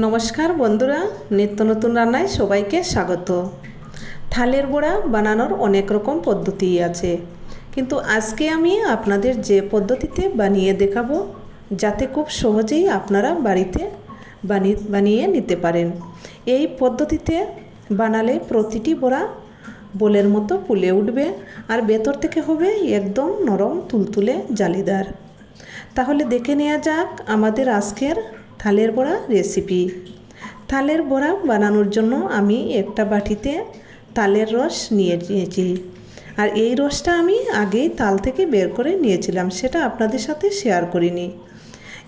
নমস্কার বন্ধুরা, নিত্য নতুন রান্নায় সবাইকে স্বাগত। থালের বড়া বানানোর অনেক রকম পদ্ধতি আছে, কিন্তু আজকে আমি আপনাদের যে পদ্ধতিতে বানিয়ে দেখাবো, যাতে খুব সহজেই আপনারা বাড়িতে বানিয়ে বানিয়ে নিতে পারেন। এই পদ্ধতিতে বানালে প্রতিটি বড়া বোলের মতো ফুলে উঠবে, আর ভেতর থেকে হবে একদম নরম তুলতুলে জালিদার। তাহলে দেখে নেওয়া যাক আমাদের আজকের থালের বড়া রেসিপি থালের বড়া বানানোর জন্য আমি একটা বাটিতে তালের রস নিয়ে নিয়েছি। আর এই রসটা আমি আগেই তাল থেকে বের করে নিয়েছিলাম, সেটা আপনাদের সাথে শেয়ার করিনি।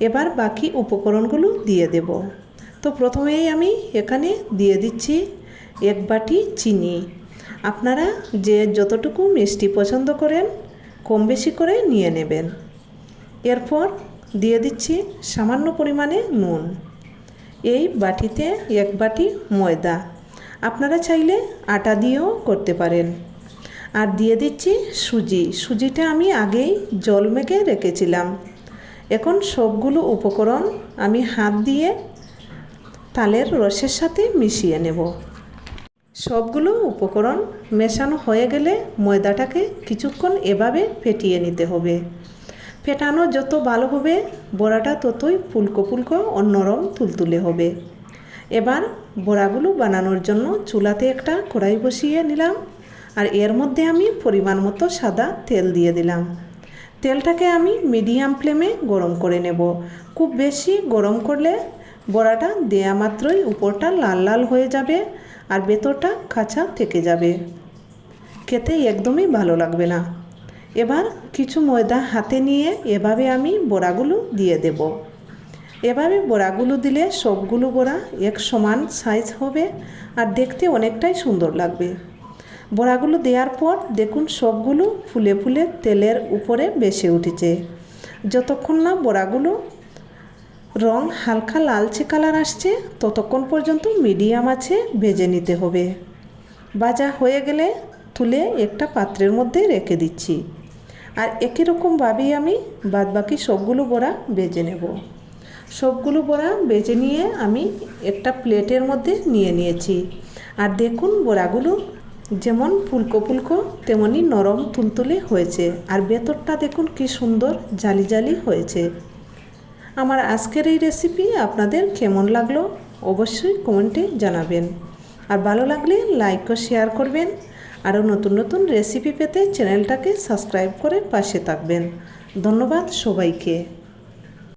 এবার বাকি উপকরণগুলো দিয়ে দেব। তো প্রথমেই আমি এখানে দিয়ে দিচ্ছি এক বাটি চিনি। আপনারা যে যতটুকু মিষ্টি পছন্দ করেন, কম বেশি করে নিয়ে নেবেন। এরপর দিয়ে দিচ্ছি সামান্য পরিমাণে নুন। এই বাটিতে এক বাটি ময়দা। আপনারা চাইলে আটা দিয়েও করতে পারেন। আর দিয়ে দিচ্ছি সুজি। সুজিটা আমি আগেই জল মেখে রেখেছিলাম। এখন সবগুলো উপকরণ আমি হাত দিয়ে তালের রসের সাথে মিশিয়ে নেব। সবগুলো উপকরণ মেশানো হয়ে গেলে ময়দাটাকে কিছুক্ষণ এভাবে ফেটিয়ে নিতে হবে। ফেটানো যত ভালো হবে, বড়াটা ততই ফুলকো ফুলকো ও নরম তুলতুলে হবে। এবার বড়াগুলো বানানোর জন্য চুলাতে একটা কড়াই বসিয়ে নিলাম আর এর মধ্যে আমি পরিমাণ মতো সাদা তেল দিয়ে দিলাম। তেলটাকে আমি মিডিয়াম ফ্লেমে গরম করে নেব। খুব বেশি গরম করলে বড়াটা দেয়া মাত্রই উপরটা লাল লাল হয়ে যাবে আর ভেতরটা কাঁচা থেকে যাবে। খেতে একদমই ভালো লাগবে না। এবার কিছু ময়দা হাতে নিয়ে এভাবে আমি বড়াগুলো দিয়ে দেব। এভাবে বড়াগুলো দিলে সবগুলো বড়া এক সমান সাইজ হবে আর দেখতে অনেকটাই সুন্দর লাগবে। বড়াগুলো দেওয়ার পর দেখুন সবগুলো ফুলে ফুলে তেলের উপরে বেসে উঠেছে। যতক্ষণ না বড়াগুলো রং হালকা লালচে কালার আসছে, ততক্ষণ পর্যন্ত মিডিয়াম আছে ভেজে নিতে হবে। ভাজা হয়ে গেলে তুলে একটা পাত্রের মধ্যে রেখে দিচ্ছি। আর একই রকমভাবেই আমি বাদবাকি সবগুলো বড়া বেজে নেব। সবগুলো বড়া বেজে নিয়ে আমি একটা প্লেটের মধ্যে নিয়ে নিয়েছি। আর দেখুন বড়াগুলো যেমন ফুলকো ফুলকো তেমনই নরম তুলতুলে হয়েছে। আর ভেতরটা দেখুন কি সুন্দর জালি জালি হয়েছে। আমার আজকের এই রেসিপি আপনাদের কেমন লাগল অবশ্যই কমেন্টে জানাবেন। আর ভালো লাগলে লাইক ও শেয়ার করবেন। আরও নতুন নতুন রেসিপি পেতে চ্যানেলটাকে সাবস্ক্রাইব করে পাশে থাকবেন। ধন্যবাদ সবাইকে।